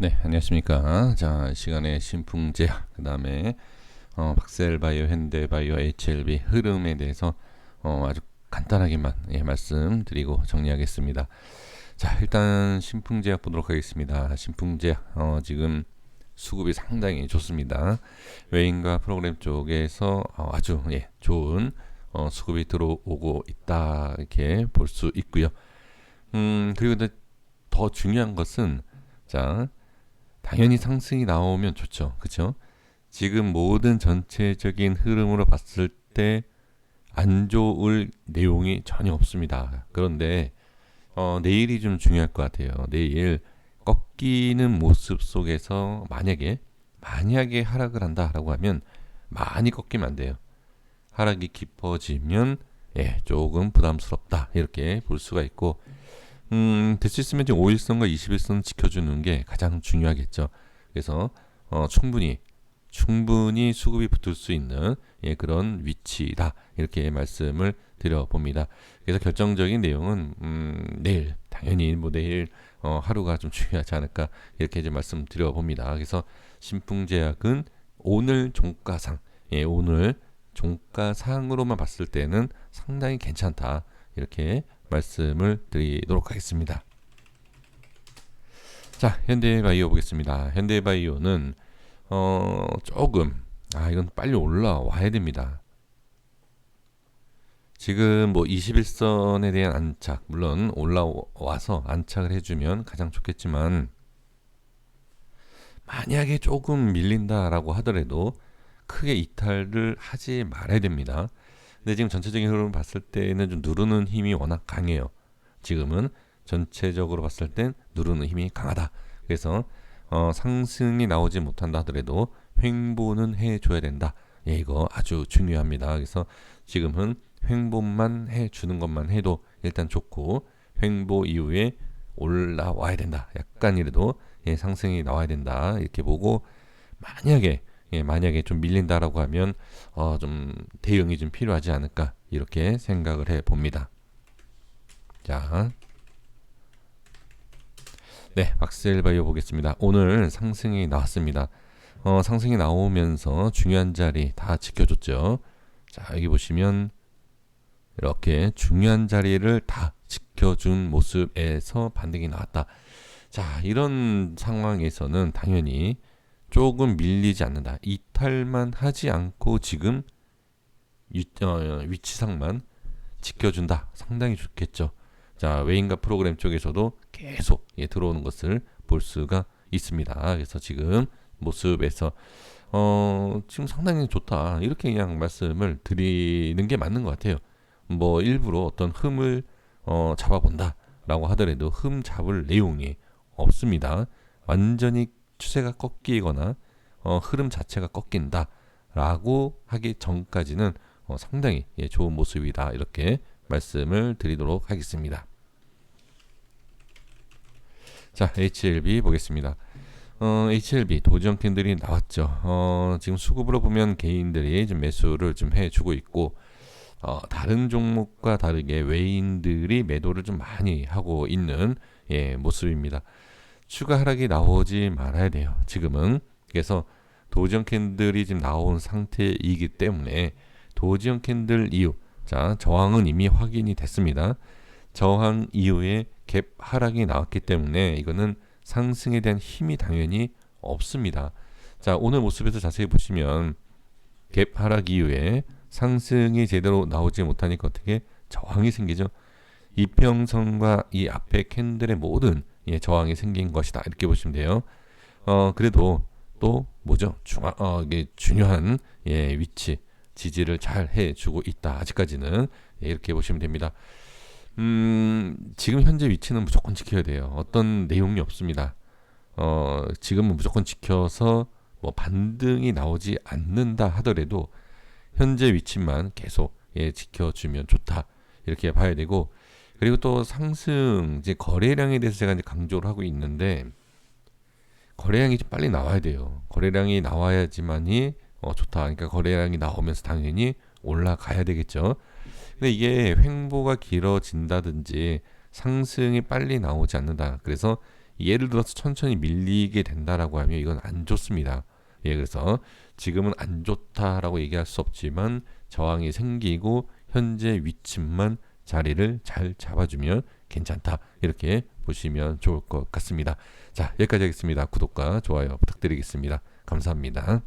네, 안녕하십니까. 자, 시간에 신풍제약, 그 다음에 어, 박셀바이오, 현대바이오, HLB 흐름에 대해서 어, 아주 간단하게만 예, 말씀드리고 정리하겠습니다. 자, 일단 신풍제약 보도록 하겠습니다. 신풍제약 어, 지금 수급이 상당히 좋습니다. 외인과 프로그램 쪽에서 어, 아주 예, 좋은 어, 수급이 들어오고 있다 이렇게 볼 수 있고요. 음, 그리고 더 중요한 것은 자 당연히 상승이 나오면 좋죠. 그렇죠? 지금 모든 전체적인 흐름으로 봤을 때 안 좋을 내용이 전혀 없습니다. 그런데 어, 내일이 좀 중요할 것 같아요. 내일 꺾이는 모습 속에서 만약에 만약에 하락을 한다라고 하면 많이 꺾이면 안 돼요. 하락이 깊어지면 예, 조금 부담스럽다 이렇게 볼 수가 있고 음, 될수 있으면 지금 5일선과 21선 지켜주는 게 가장 중요하겠죠. 그래서 어, 충분히 충분히 수급이 붙을 수 있는 예, 그런 위치다 이렇게 말씀을 드려봅니다. 그래서 결정적인 내용은 음, 내일 당연히 뭐 내일 어, 하루가 좀 중요하지 않을까 이렇게 이제 말씀드려봅니다. 그래서 신풍제약은 오늘 종가상 예, 오늘 종가상으로만 봤을 때는 상당히 괜찮다 이렇게 말씀을 드리도록 하겠습니다. 자, 현대바이오 보겠습니다. 현대바이오는 어, 조금 아 이건 빨리 올라와야 됩니다. 지금 뭐 21선에 대한 안착 물론 올라와서 안착을 해주면 가장 좋겠지만 만약에 조금 밀린다라고 하더라도 크게 이탈을 하지 말아야 됩니다. 근데 지금 전체적인 흐름을 봤을 때는 좀 누르는 힘이 워낙 강해요. 지금은 전체적으로 봤을 땐 누르는 힘이 강하다. 그래서 어, 상승이 나오지 못한다 하더라도 횡보는 해줘야 된다. 예, 이거 아주 중요합니다. 그래서 지금은 횡보만 해주는 것만 해도 일단 좋고 횡보 이후에 올라와야 된다. 약간이라도 예, 상승이 나와야 된다. 이렇게 보고 만약에 예, 만약에 좀 밀린다라고 하면 어, 좀 대응이 좀 필요하지 않을까 이렇게 생각을 해 봅니다. 자, 네, 박셀바이오 보겠습니다. 오늘 상승이 나왔습니다. 어, 상승이 나오면서 중요한 자리 다 지켜줬죠. 자, 여기 보시면 이렇게 중요한 자리를 다 지켜준 모습에서 반등이 나왔다. 자, 이런 상황에서는 당연히 조금 밀리지 않는다. 이탈만 하지 않고 지금 위, 어, 위치상만 지켜준다. 상당히 좋겠죠. 자, 외인과 프로그램 쪽에서도 계속 예, 들어오는 것을 볼 수가 있습니다. 그래서 지금 모습에서 어, 지금 상당히 좋다. 이렇게 그냥 말씀을 드리는 게 맞는 것 같아요. 뭐 일부러 어떤 흠을 어, 잡아본다라고 하더라도 흠 잡을 내용이 없습니다. 완전히 추세가 꺾이거나 어, 흐름 자체가 꺾인다라고 하기 전까지는 어, 상당히 예, 좋은 모습이다 이렇게 말씀을 드리도록 하겠습니다. 자, HLB 보겠습니다. 어, HLB 도지형 캔들이 나왔죠. 어, 지금 수급으로 보면 개인들이 좀 매수를 좀 해주고 있고 어, 다른 종목과 다르게 외인들이 매도를 좀 많이 하고 있는 예, 모습입니다. 추가 하락이 나오지 말아야 돼요. 지금은 그래서 도지형 캔들이 지금 나온 상태이기 때문에 도지형 캔들 이후 자 저항은 이미 확인이 됐습니다. 저항 이후에 갭 하락이 나왔기 때문에 이거는 상승에 대한 힘이 당연히 없습니다. 자 오늘 모습에서 자세히 보시면 갭 하락 이후에 상승이 제대로 나오지 못하니까 어떻게 저항이 생기죠. 이평선과 이 앞에 캔들의 모든 예, 저항이 생긴 것이다 이렇게 보시면 돼요. 어 그래도 또 뭐죠? 중앙 어 이게 중요한 예, 위치 지지를 잘 해주고 있다. 아직까지는 예, 이렇게 보시면 됩니다. 음 지금 현재 위치는 무조건 지켜야 돼요. 어떤 내용이 없습니다. 어 지금은 무조건 지켜서 뭐 반등이 나오지 않는다 하더라도 현재 위치만 계속 예, 지켜주면 좋다 이렇게 봐야 되고 그리고 또 상승 이제 거래량에 대해서 제가 이제 강조를 하고 있는데 거래량이 좀 빨리 나와야 돼요. 거래량이 나와야지만이 어, 좋다. 그러니까 거래량이 나오면서 당연히 올라가야 되겠죠. 근데 이게 횡보가 길어진다든지 상승이 빨리 나오지 않는다. 그래서 예를 들어서 천천히 밀리게 된다라고 하면 이건 안 좋습니다. 예, 그래서 지금은 안 좋다라고 얘기할 수 없지만 저항이 생기고 현재 위치만 자리를 잘 잡아주면 괜찮다 이렇게 보시면 좋을 것 같습니다. 자 여기까지 하겠습니다. 구독과 좋아요 부탁드리겠습니다. 감사합니다.